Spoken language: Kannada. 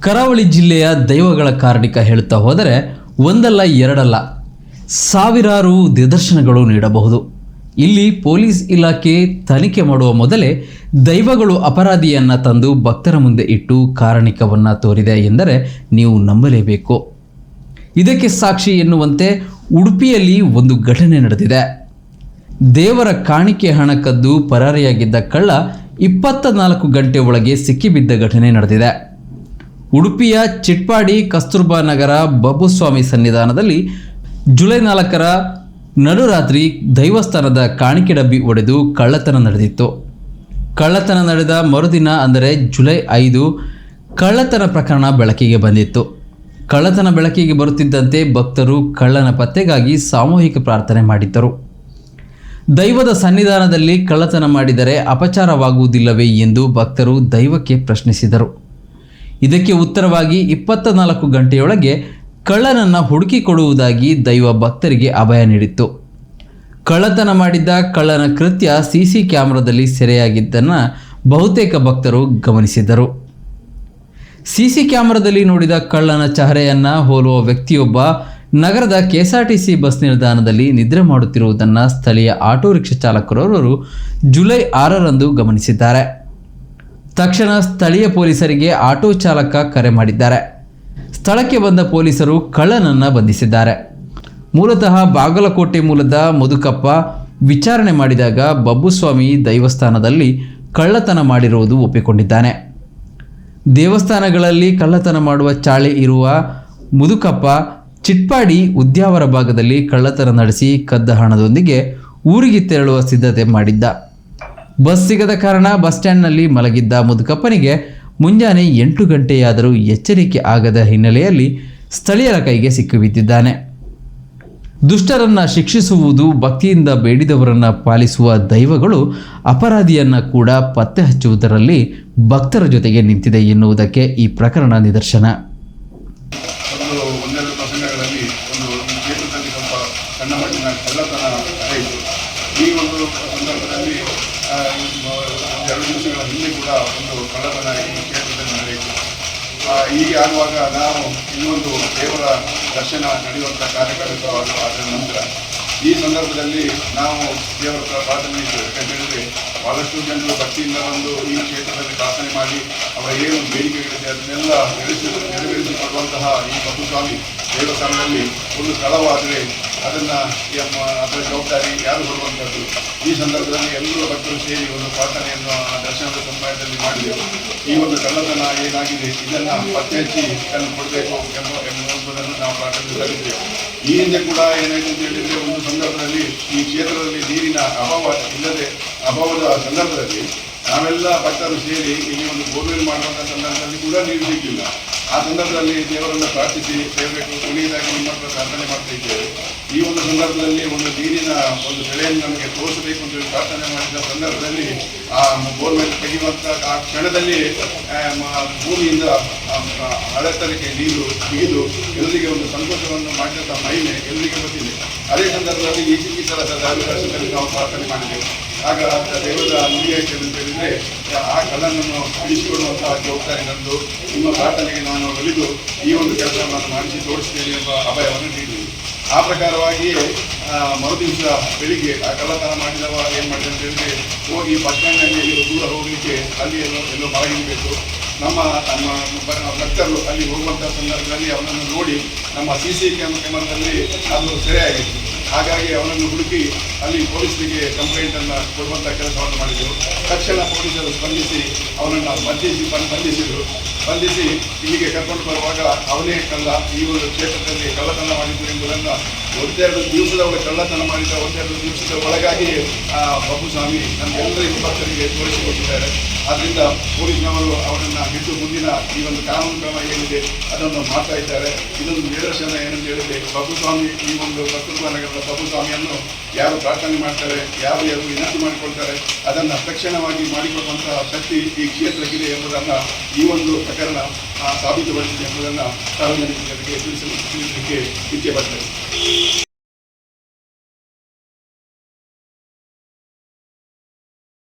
ಕರಾವಳಿ ಜಿಲ್ಲೆಯ ದೈವಗಳ ಕಾರಣಿಕ ಹೇಳುತ್ತಾ ಹೋದರೆ ಒಂದಲ್ಲ ಎರಡಲ್ಲ ಸಾವಿರಾರು ನಿದರ್ಶನಗಳು ನೀಡಬಹುದು. ಇಲ್ಲಿ ಪೊಲೀಸ್ ಇಲಾಖೆ ತನಿಖೆ ಮಾಡುವ ಮೊದಲೇ ದೈವಗಳು ಅಪರಾಧಿಯನ್ನು ತಂದು ಭಕ್ತರ ಮುಂದೆ ಇಟ್ಟು ಕಾರಣಿಕವನ್ನು ತೋರಿದೆ ಎಂದರೆ ನೀವು ನಂಬಲೇಬೇಕು. ಇದಕ್ಕೆ ಸಾಕ್ಷಿ ಎನ್ನುವಂತೆ ಉಡುಪಿಯಲ್ಲಿ ಒಂದು ಘಟನೆ ನಡೆದಿದೆ. ದೇವರ ಕಾಣಿಕೆ ಹಣ ಕದ್ದು ಪರಾರಿಯಾಗಿದ್ದ ಕಳ್ಳ ಇಪ್ಪತ್ತ ನಾಲ್ಕು ಗಂಟೆ ಒಳಗೆ ಸಿಕ್ಕಿಬಿದ್ದ ಘಟನೆ ನಡೆದಿದೆ. ಉಡುಪಿಯ ಚಿಟ್ಪಾಡಿ ಕಸ್ತೂರ್ಬಾ ನಗರ ಬಬ್ಬುಸ್ವಾಮಿ ಸನ್ನಿಧಾನದಲ್ಲಿ ಜುಲೈ ನಾಲ್ಕರ ನಡುರಾತ್ರಿ ದೈವಸ್ಥಾನದ ಕಾಣಿಕೆ ಡಬ್ಬಿ ಒಡೆದು ಕಳ್ಳತನ ನಡೆದಿತ್ತು. ಕಳ್ಳತನ ನಡೆದ ಮರುದಿನ ಅಂದರೆ ಜುಲೈ ಐದು ಕಳ್ಳತನ ಪ್ರಕರಣ ಬೆಳಕಿಗೆ ಬಂದಿತ್ತು. ಕಳ್ಳತನ ಬೆಳಕಿಗೆ ಬರುತ್ತಿದ್ದಂತೆ ಭಕ್ತರು ಕಳ್ಳನ ಪತ್ತೆಗಾಗಿ ಸಾಮೂಹಿಕ ಪ್ರಾರ್ಥನೆ ಮಾಡಿದ್ದರು. ದೈವದ ಸನ್ನಿಧಾನದಲ್ಲಿ ಕಳ್ಳತನ ಮಾಡಿದರೆ ಅಪಚಾರವಾಗುವುದಿಲ್ಲವೇ ಎಂದು ಭಕ್ತರು ದೈವಕ್ಕೆ ಪ್ರಶ್ನಿಸಿದರು. ಇದಕ್ಕೆ ಉತ್ತರವಾಗಿ ಇಪ್ಪತ್ತ ನಾಲ್ಕು ಗಂಟೆಯೊಳಗೆ ಕಳ್ಳನನ್ನು ಹುಡುಕಿಕೊಡುವುದಾಗಿ ದೈವ ಭಕ್ತರಿಗೆ ಅಭಯ ನೀಡಿತ್ತು. ಕಳ್ಳತನ ಮಾಡಿದ್ದ ಕಳ್ಳನ ಕೃತ್ಯ ಸಿ ಸಿ ಕ್ಯಾಮ್ರಾದಲ್ಲಿ ಸೆರೆಯಾಗಿದ್ದನ್ನು ಬಹುತೇಕ ಭಕ್ತರು ಗಮನಿಸಿದ್ದರು. ಸಿ ಕ್ಯಾಮ್ರಾದಲ್ಲಿ ನೋಡಿದ ಕಳ್ಳನ ಚಹರೆಯನ್ನು ಹೋಲುವ ವ್ಯಕ್ತಿಯೊಬ್ಬ ನಗರದ ಕೆಎಸ್ಆರ್ಟಿಸಿ ಬಸ್ ನಿಲ್ದಾಣದಲ್ಲಿ ನಿದ್ರೆ ಮಾಡುತ್ತಿರುವುದನ್ನು ಸ್ಥಳೀಯ ಆಟೋ ರಿಕ್ಷಾ ಚಾಲಕರವರು ಜುಲೈ ಆರರಂದು ಗಮನಿಸಿದ್ದಾರೆ. ತಕ್ಷಣ ಸ್ಥಳೀಯ ಪೊಲೀಸರಿಗೆ ಆಟೋ ಚಾಲಕ ಕರೆ ಮಾಡಿದ್ದಾರೆ. ಸ್ಥಳಕ್ಕೆ ಬಂದ ಪೊಲೀಸರು ಕಳ್ಳನನ್ನು ಬಂಧಿಸಿದ್ದಾರೆ. ಮೂಲತಃ ಬಾಗಲಕೋಟೆ ಮೂಲದ ಮಧುಕಪ್ಪ ವಿಚಾರಣೆ ಮಾಡಿದಾಗ ಬಬ್ಬುಸ್ವಾಮಿ ದೈವಸ್ಥಾನದಲ್ಲಿ ಕಳ್ಳತನ ಮಾಡಿರುವುದು ಒಪ್ಪಿಕೊಂಡಿದ್ದಾನೆ. ದೇವಸ್ಥಾನಗಳಲ್ಲಿ ಕಳ್ಳತನ ಮಾಡುವ ಚಾಳಿ ಇರುವ ಮುದುಕಪ್ಪ ಚಿಟ್ಪಾಡಿ ಉದ್ಯಾವರ ಭಾಗದಲ್ಲಿ ಕಳ್ಳತನ ನಡೆಸಿ ಕದ್ದ ಹಣದೊಂದಿಗೆ ಊರಿಗೆ ತೆರಳುವ ಸಿದ್ಧತೆ ಮಾಡಿದ್ದ. ಬಸ್ ಸಿಗದ ಕಾರಣ ಬಸ್ ಸ್ಟ್ಯಾಂಡ್ನಲ್ಲಿ ಮಲಗಿದ್ದ ಮುದುಕಪ್ಪನಿಗೆ ಮುಂಜಾನೆ ಎಂಟು ಗಂಟೆಯಾದರೂ ಎಚ್ಚರಿಕೆ ಆಗದ ಹಿನ್ನೆಲೆಯಲ್ಲಿ ಸ್ಥಳೀಯರ ಕೈಗೆ ಸಿಕ್ಕಿಬಿದ್ದಿದ್ದಾನೆ. ದುಷ್ಟರನ್ನು ಶಿಕ್ಷಿಸುವುದು, ಭಕ್ತಿಯಿಂದ ಬೇಡಿದವರನ್ನು ಪಾಲಿಸುವ ದೈವಗಳು ಅಪರಾಧಿಯನ್ನು ಕೂಡ ಪತ್ತೆ ಹಚ್ಚುವುದರಲ್ಲಿ ಭಕ್ತರ ಜೊತೆಗೆ ನಿಂತಿದೆ ಎನ್ನುವುದಕ್ಕೆ ಈ ಪ್ರಕರಣ ನಿದರ್ಶನ. ಒಂದು ಸಣ್ಣ ಮಟ್ಟಿನ ಕಳ್ಳತನ ಈ ಒಂದು ಸಂದರ್ಭದಲ್ಲಿ ಎರಡು ದಿವಸಗಳ ಹಿಂದೆ ಕೂಡ ಒಂದು ಕಳ್ಳತನ ಈ ಕ್ಷೇತ್ರದಲ್ಲಿ ನಡೆಯಿತು ಹೀಗೆ ಆಗುವಾಗ ನಾವು ಇನ್ನೊಂದು ದೇವರ ದರ್ಶನ ನಡೆಯುವಂಥ ಕಾರ್ಯಕ್ರಮ ಅದರ ನಂತರ ಈ ಸಂದರ್ಭದಲ್ಲಿ ನಾವು ದೇವರ ಪ್ರಾರ್ಥನೆ. ಯಾಕಂತ ಬಹಳಷ್ಟು ಜನರು ಭಕ್ತಿಯಿಂದ ಬಂದು ಈ ಕ್ಷೇತ್ರದಲ್ಲಿ ಪ್ರಾರ್ಥನೆ ಮಾಡಿ ಅವರ ಏನು ಬೇಡಿಕೆಗಳಿದೆ ಅದನ್ನೆಲ್ಲ ನೆರವೇರಿಸಿ ನೆರವೇರಿಸಿಕೊಳ್ಳುವಂತಹ ಈ ಬಸವಸ್ವಾಮಿ ದೇವಸ್ಥಾನದಲ್ಲಿ ಒಂದು ಸ್ಥಳವಾದರೆ ಅದನ್ನು ಅದರ ಜವಾಬ್ದಾರಿ ಯಾರು ಕೊಡುವಂಥದ್ದು ಈ ಸಂದರ್ಭದಲ್ಲಿ ಎಲ್ಲರೂ ಭಕ್ತರು ಸೇರಿ ಒಂದು ಪ್ರಾರ್ಥನೆಯನ್ನು ದರ್ಶನದ ಸಮಯದಲ್ಲಿ ಮಾಡಿದೆವು. ಈ ಒಂದು ಕಳ್ಳತನ ಏನಾಗಿದೆ? ಇದನ್ನು ಪತ್ತೆ ಹಚ್ಚಿ ಕಣ್ಣು ಕೊಡಬೇಕು ಎಂಬ ಎಂಬುದನ್ನು ನಾವು ಪ್ರಾರ್ಥನೆ ಸಲ್ಲಿದ್ದೇವೆ ಈ ಹಿಂದೆ ಕೂಡ ಏನಾಯಿತು ಅಂತ ಹೇಳಿದರೆ, ಒಂದು ಸಂದರ್ಭದಲ್ಲಿ ಈ ಕ್ಷೇತ್ರದಲ್ಲಿ ನೀರಿನ ಅಭಾವ ಇಲ್ಲದೆ ಅಭಾವದ ಸಂದರ್ಭದಲ್ಲಿ ನಾವೆಲ್ಲ ಭಕ್ತರು ಸೇರಿ ಇಲ್ಲಿ ಒಂದು ಬೋರ್ವೆಲ್ ಮಾಡುವಂಥ ಸಂದರ್ಭದಲ್ಲಿ ಕೂಡ ನೀರು ಸಿಗಲಿಲ್ಲ ಆ ಸಂದರ್ಭದಲ್ಲಿ ದೇವರನ್ನು ಪ್ರಾರ್ಥಿಸಿ ದೇವರಿಗೆ ಉಳಿಯದಾಗಿ ನಿಮ್ಮ ಹತ್ರ ಪ್ರಾರ್ಥನೆ ಮಾಡ್ತಾ ಇದ್ದೇವೆ. ಈ ಒಂದು ಸಂದರ್ಭದಲ್ಲಿ ಒಂದು ನೀರಿನ ಒಂದು ಬೆಳೆಯನ್ನು ನಮಗೆ ತೋರಿಸಬೇಕು ಅಂತ ಪ್ರಾರ್ಥನೆ ಮಾಡಿದ ಸಂದರ್ಭದಲ್ಲಿ ಆ ಬೋರ್ವೆಲ್ ತೆಗೆಯುವಂಥ ಆ ಕ್ಷಣದಲ್ಲಿ ಭೂಮಿಯಿಂದ ಹಳೆತನಕ್ಕೆ ನೀರು ಬಿಗಿದು ಎಲ್ಲರಿಗೆ ಒಂದು ಸಂತೋಷವನ್ನು ಮಾಡಿದಂಥ ಮಹಿಮೆ ಎಲ್ಲರಿಗೆ ಗೊತ್ತಿದೆ. ಅದೇ ಸಂದರ್ಭದಲ್ಲಿ ಈ ಈ ನಾವು ಪ್ರಾರ್ಥನೆ ಮಾಡಿದೆವು ಆಗ ಅಂತ ಹೇಳಿದ್ರೆ ಆ ಕಲನನ್ನು ಅಳಿಸಿಕೊಳ್ಳುವಂತಹ ಜವಾಬ್ದಾರಿ ನಂದು ನಿಮ್ಮ ಪ್ರಾರ್ಥನೆಗೆ ನಾನು ಒಲಿದು ಈ ಒಂದು ಕೆಲಸವನ್ನು ಮಾಡಿಸಿ ತೋರಿಸ್ತೇನೆ ಎಂಬ ಅಭಯವನ್ನು ನೀಡಿದೆ. ಆ ಪ್ರಕಾರವಾಗಿಯೇ ಆ, ಮರುದಿವಸ ಬೆಳಿಗ್ಗೆ ಆ ಕಳ್ಳತನ ಮಾಡಿದವ ಏನು ಮಾಡಿದೆ ಅಂತ ಹೇಳಿದ್ರೆ ಹೋಗಿ ಎಲ್ಲೋ ದೂರ ಹೋಗಲಿಕ್ಕೆ ಅಲ್ಲಿ ಎಲ್ಲೋ ಎಲ್ಲೋ ಮಲಗಿರಬೇಕು ನಮ್ಮ ನಮ್ಮ ಭಕ್ತರು ಅಲ್ಲಿ ಹೋಗುವಂಥ ಸಂದರ್ಭದಲ್ಲಿ ಅವನನ್ನು ನೋಡಿ ನಮ್ಮ ಸಿ ಸಿ ಕ್ಯಾಮರಾದಲ್ಲಿ ಅದು ಸೆರೆಯಾಗಿತ್ತು ಹಾಗಾಗಿ ಅವನನ್ನು ಹುಡುಕಿ ಅಲ್ಲಿ ಪೊಲೀಸರಿಗೆ ಕಂಪ್ಲೇಂಟನ್ನು ಕೊಡುವಂಥ ಕೆಲಸವನ್ನು ಮಾಡಿದರು. ತಕ್ಷಣ ಪೊಲೀಸರು ಸ್ಪಂದಿಸಿ ಅವನನ್ನು ಬಂಧಿಸಿ ಬಂಧಿಸಿದರು. ಬಂಧಿಸಿ ಇಲ್ಲಿಗೆ ಕರ್ಕೊಂಡು ಬರುವಾಗ ಅವನೇ ಕಳ್ಳ ಈ ಒಂದು ಕ್ಷೇತ್ರದಲ್ಲಿ ಕಳ್ಳತನ ಮಾಡಿದ್ರು ಎಂಬುದನ್ನು ಒಂದೆರಡು ದಿವಸದ ಒಳಗೆ ಕಳ್ಳತನ ಮಾಡಿದ ಒಂದೆರಡು ದಿವಸದ ಒಳಗಾಗಿ ಆ, ಬಬ್ಬುಸ್ವಾಮಿ ನಮ್ಮೆಲ್ಲರಿಗೂ ಭಕ್ತರಿಗೆ ತೋರಿಸಿಕೊಟ್ಟಿದ್ದಾರೆ. ಆದ್ದರಿಂದ ಪೊಲೀಸ್ನವರು ಅವರನ್ನು ಹಿಡಿದು ಮುಂದಿನ ಈ ಒಂದು ಕಾನೂನು ಕ್ರಮ ಏನಿದೆ ಅದನ್ನು ಮಾಡ್ತಾ ಇದ್ದಾರೆ. ಇದೊಂದು ನಿದರ್ಶನ ಏನಂತ ಹೇಳಿದ್ರೆ ಬಬ್ಬುಸ್ವಾಮಿ ಈ ಒಂದು ಕಸ್ತೂರ್ಬಾ ನಗರದ ಬಬ್ಬುಸ್ವಾಮಿಯನ್ನು ಯಾರು ಪ್ರಾರ್ಥನೆ ಮಾಡ್ತಾರೆ, ಯಾರು ಯಾರು ವಿನಂತಿ ಮಾಡಿಕೊಳ್ತಾರೆ, ಅದನ್ನು ತಕ್ಷಣವಾಗಿ ಮಾಡಿಕೊಡುವಂತಹ ಶಕ್ತಿ ಈ ಕ್ಷೇತ್ರಕ್ಕಿದೆ ಎಂಬುದನ್ನು ಈ ಒಂದು ಪ್ರಕರಣ ಸಾಬೀತುಪಡಿಸಿದೆ ಎಂಬುದನ್ನು ಸಾರ್ವಜನಿಕರಿಗೆ ತಿಳಿಸಲು ತಿಳಿಸಲಿಕ್ಕೆ ಇಚ್ಛೆ ಪಡ್ತೇವೆ